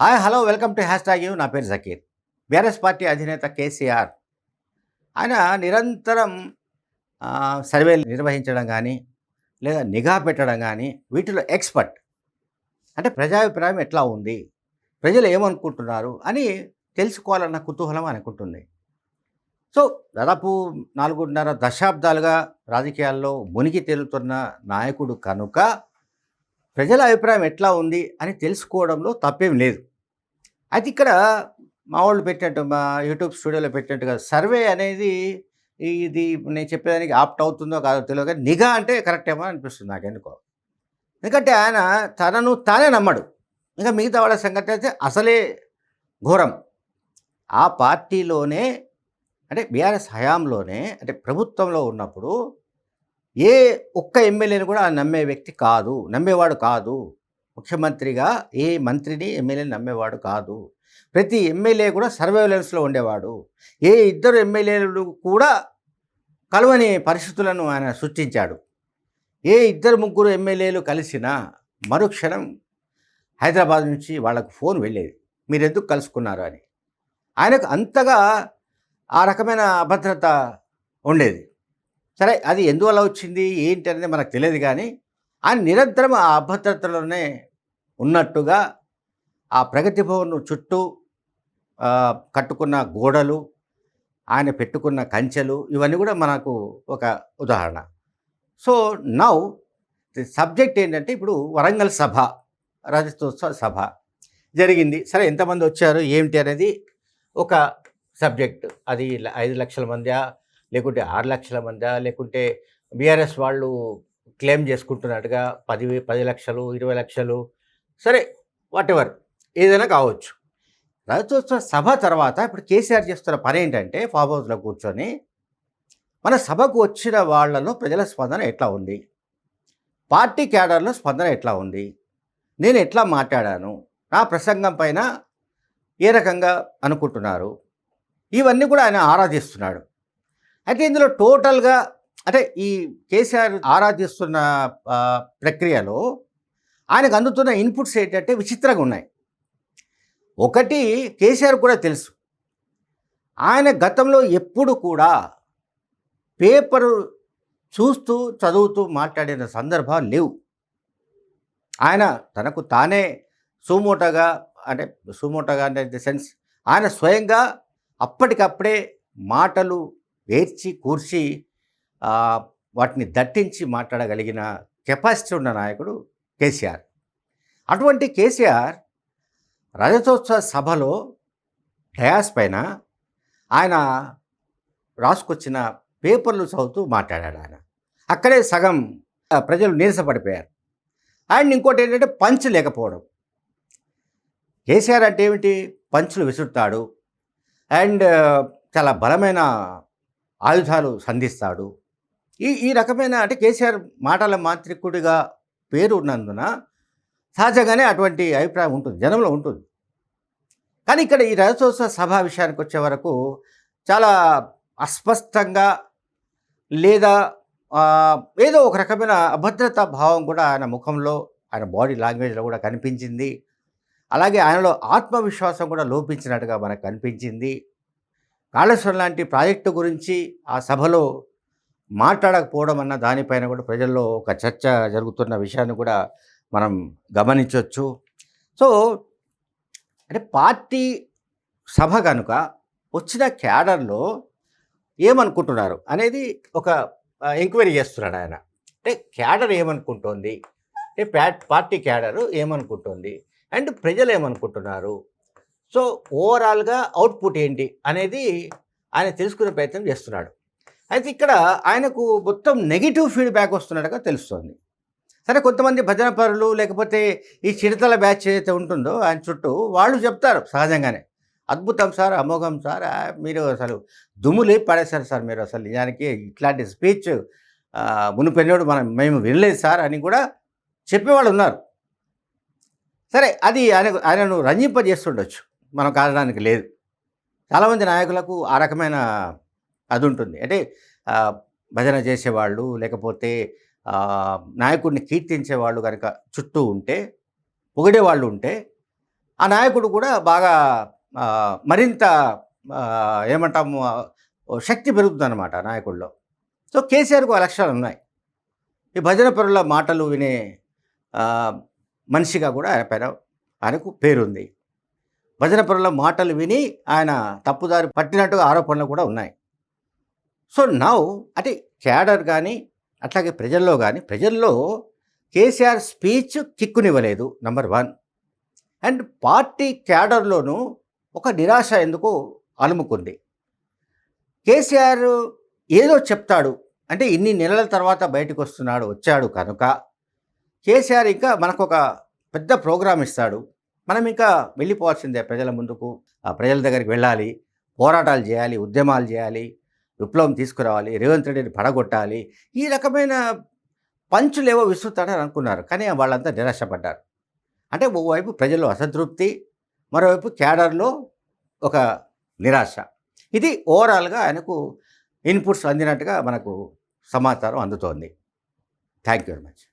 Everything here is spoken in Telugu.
Hi hello welcome to hashtag U నా పేరు జకీర్. బీఆర్ఎస్ పార్టీ అధినేత కేసీఆర్ ఆయన నిరంతరం సర్వేలు నిర్వహించడం కానీ లేదా నిఘా పెట్టడం కానీ వీటిలో ఎక్స్పర్ట్ అంటే ప్రజాభిప్రాయం ఎట్లా ఉంది? ప్రజలు ఏమనుకుంటున్నారు? అని తెలుసుకోవాలన్న కుతూహలం అనుకుంటుంది సో దాదాపు నాలుగున్నర దశాబ్దాలుగా రాజకీయాల్లో మునిగి తేలుతున్న నాయకుడు కనుక ప్రజల అభిప్రాయం ఎట్లా ఉంది అని తెలుసుకోవడంలో తప్పేం లేదు. అయితే ఇక్కడ మా వాళ్ళు పెట్టినట్టు మా యూట్యూబ్ స్టూడియోలో పెట్టినట్టుగా సర్వే అనేది ఇది నేను చెప్పేదానికి ఆప్ట్ అవుతుందో కాదో తెలియదు కానీ నిఘా అంటే కరెక్ట్ ఏమో అనిపిస్తుంది నాకు ఎందుకో. ఎందుకంటే ఆయన తనను తానే నమ్మడు. ఇంకా మిగతా వాళ్ళ సంగతి అయితే అసలే ఘోరం. ఆ పార్టీలోనే అంటే బీఆర్ఎస్ హయాంలోనే అంటే ప్రభుత్వంలో ఉన్నప్పుడు ఏ ఒక్క ఎమ్మెల్యేని కూడా ఆయన నమ్మే వ్యక్తి కాదు నమ్మేవాడు కాదు. ముఖ్యమంత్రిగా ఏ మంత్రిని ఎమ్మెల్యేని నమ్మేవాడు కాదు. ప్రతి ఎమ్మెల్యే కూడా సర్వేలెన్స్లో ఉండేవాడు. ఏ ఇద్దరు ఎమ్మెల్యేలు కూడా కలవని పరిస్థితులను ఆయన సృష్టించాడు. ఏ ఇద్దరు ముగ్గురు ఎమ్మెల్యేలు కలిసినా మరుక్షణం హైదరాబాద్ నుంచి వాళ్ళకు ఫోన్ వెళ్ళేది. మీరు ఎందుకు కలుసుకున్నారు? అని. ఆయనకు అంతగా ఆ రకమైన అభద్రత ఉండేది. సరే అది ఎందువల్ల వచ్చింది? ఏంటి అనేది మనకు తెలియదు కానీ ఆయన నిరంతరం ఆ అభద్రతలోనే ఉన్నట్టుగా ఆ ప్రగతి భవన్ చుట్టూ కట్టుకున్న గోడలు ఆయన పెట్టుకున్న కంచెలు ఇవన్నీ కూడా మనకు ఒక ఉదాహరణ. సో నౌ సబ్జెక్ట్ ఏంటంటే ఇప్పుడు వరంగల్ సభ రజతోత్సవ సభ జరిగింది. సరే ఎంతమంది వచ్చారు ఏమిటి అనేది ఒక సబ్జెక్ట్. అది ఐదు లక్షల మందా లేకుంటే ఆరు లక్షల మందా లేకుంటే బీఆర్ఎస్ వాళ్ళు క్లెయిమ్ చేసుకుంటున్నట్టుగా పది పది లక్షలు ఇరవై లక్షలు సరే వాట్ ఎవర్ ఏదైనా కావచ్చు. రజతోత్సవ సభ తర్వాత ఇప్పుడు కేసీఆర్ చేస్తున్న పని ఏంటంటే ఫామ్ హౌస్లో కూర్చొని మన సభకు వచ్చిన వాళ్ళలో ప్రజల స్పందన ఎట్లా ఉంది? పార్టీ క్యాడర్లో స్పందన ఎట్లా ఉంది? నేను ఎట్లా మాట్లాడాను? నా ప్రసంగం పైన ఏ రకంగా అనుకుంటున్నారు? ఇవన్నీ కూడా ఆయన ఆరాధిస్తున్నాడు. అయితే ఇందులో టోటల్గా అంటే ఈ కేసీఆర్ ఆరాధిస్తున్న ప్రక్రియలో ఆయనకు అందుతున్న ఇన్పుట్స్ ఏంటంటే విచిత్రంగా ఉన్నాయి. ఒకటి కేసీఆర్ కూడా తెలుసు. ఆయన గతంలో ఎప్పుడు కూడా పేపరు చూస్తూ చదువుతూ మాట్లాడిన సందర్భాలు లేవు. ఆయన తనకు తానే సుమోటగా అంటే సుమోటగా అంటే ది సెన్స్ ఆయన స్వయంగా అప్పటికప్పుడే మాటలు వేర్చి కూర్చి వాటిని దట్టించి మాట్లాడగలిగిన కెపాసిటీ ఉన్న నాయకుడు కేసీఆర్. అటువంటి కేసీఆర్ రజతోత్సవ సభలో డయాస్ పైన ఆయన రాసుకొచ్చిన పేపర్లు చదువుతూ మాట్లాడాడు ఆయన. అక్కడే సగం ప్రజలు నీరసపడిపోయారు. అండ్ ఇంకోటి ఏంటంటే పంచ్ లేకపోవడం. కేసీఆర్ అంటే ఏమిటి? పంచులు విసురుతాడు. అండ్ చాలా బలమైన ఆయుధాలు సంధిస్తాడు. ఈ ఈ రకమైన అంటే కేసీఆర్ మాటల మాంత్రికుడిగా పేరు ఉన్నందున సహజంగానే అటువంటి అభిప్రాయం ఉంటుంది జనంలో ఉంటుంది. కానీ ఇక్కడ ఈ రజతోత్సవ సభ విషయానికి వచ్చే వరకు చాలా అస్పష్టంగా లేదా ఏదో ఒక రకమైన అభద్రతా భావం కూడా ఆయన ముఖంలో ఆయన బాడీ లాంగ్వేజ్లో కూడా కనిపించింది. అలాగే ఆయనలో ఆత్మవిశ్వాసం కూడా లోపించినట్టుగా మనకు కనిపించింది. కాళేశ్వరం లాంటి ప్రాజెక్టు గురించి ఆ సభలో మాట్లాడకపోవడం అన్న దానిపైన కూడా ప్రజల్లో ఒక చర్చ జరుగుతున్న విషయాన్ని కూడా మనం గమనించవచ్చు సో అంటే పార్టీ సభ కనుక వచ్చిన క్యాడర్లో ఏమనుకుంటున్నారు అనేది ఒక ఎంక్వైరీ చేస్తున్నాడు ఆయన. అంటే క్యాడర్ ఏమనుకుంటోంది? అంటే ప్యా- పార్టీ క్యాడర్ ఏమనుకుంటుంది? అండ్ ప్రజలు ఏమనుకుంటున్నారు? సో ఓవరాల్గా అవుట్పుట్ ఏంటి అనేది ఆయన తెలుసుకునే ప్రయత్నం చేస్తున్నాడు. అయితే ఇక్కడ ఆయనకు మొత్తం నెగిటివ్ ఫీడ్బ్యాక్ వస్తున్నట్టుగా తెలుస్తుంది. సరే కొంతమంది భజన పరులు లేకపోతే ఈ చిడతల బ్యాచ్ ఏదైతే ఉంటుందో ఆయన చుట్టూ వాళ్ళు చెప్తారు సహజంగానే. అద్భుతం సార్ అమోఘం సార్ మీరు అసలు దుమ్ములు పడేశారు సార్ మీరు అసలు నిజానికి ఇట్లాంటి స్పీచ్ మునిపెన్నోడు మనం మేము వినలేదు సార్ అని కూడా చెప్పేవాళ్ళు ఉన్నారు. సరే అది ఆయన ఆయనను రంజింపజేస్తుండొచ్చు. మనం కాదడానికి లేదు. చాలామంది నాయకులకు ఆ రకమైన అది ఉంటుంది అంటే భజన చేసేవాళ్ళు లేకపోతే నాయకుడిని నాయకుడిని కీర్తించేవాళ్ళు కనుక చుట్టూ ఉంటే పొగిడేవాళ్ళు ఉంటే ఆ నాయకుడు కూడా బాగా మరింత ఏమంటాము శక్తి పెరుగుతుందన్నమాట ఆ నాయకుడిలో. సో కేసీఆర్కు ఆ లక్షణాలు ఉన్నాయి. ఈ భజన పరుల మాటలు వినే మనిషిగా కూడా ఆయన పైన ఆయనకు పేరుంది. భజన పరుల మాటలు విని ఆయన తప్పుదారి పట్టినట్టుగా ఆరోపణలు కూడా ఉన్నాయి. సో నౌ అంటే క్యాడర్ కానీ అట్లాగే ప్రజల్లో కానీ ప్రజల్లో కేసీఆర్ స్పీచ్ కిక్కునివ్వలేదు నంబర్ వన్. అండ్ పార్టీ క్యాడర్లోనూ ఒక నిరాశ ఎందుకు అలుముకుంది. కేసీఆర్ ఏదో చెప్తాడు అంటే ఇన్ని నెలల తర్వాత బయటకు వస్తున్నాడు వచ్చాడు కనుక కేసీఆర్ ఇంకా మనకు ఒక పెద్ద ప్రోగ్రాం ఇస్తాడు. మనం ఇంకా వెళ్ళిపోవాల్సిందే ప్రజల ముందుకు ఆ ప్రజల దగ్గరికి వెళ్ళాలి పోరాటాలు చేయాలి ఉద్యమాలు చేయాలి విప్లవం తీసుకురావాలి రేవంత్ రెడ్డిని పడగొట్టాలి ఈ రకమైన పంచులేవో విసురుతాడని అనుకున్నారు. కానీ వాళ్ళంతా నిరాశపడ్డారు. అంటే ఓవైపు ప్రజల్లో అసంతృప్తి మరోవైపు క్యాడర్లో ఒక నిరాశ. ఇది ఓవరాల్గా ఆయనకు ఇన్పుట్స్ అందినట్టుగా మనకు సమాచారం అందుతోంది. Thank you very much.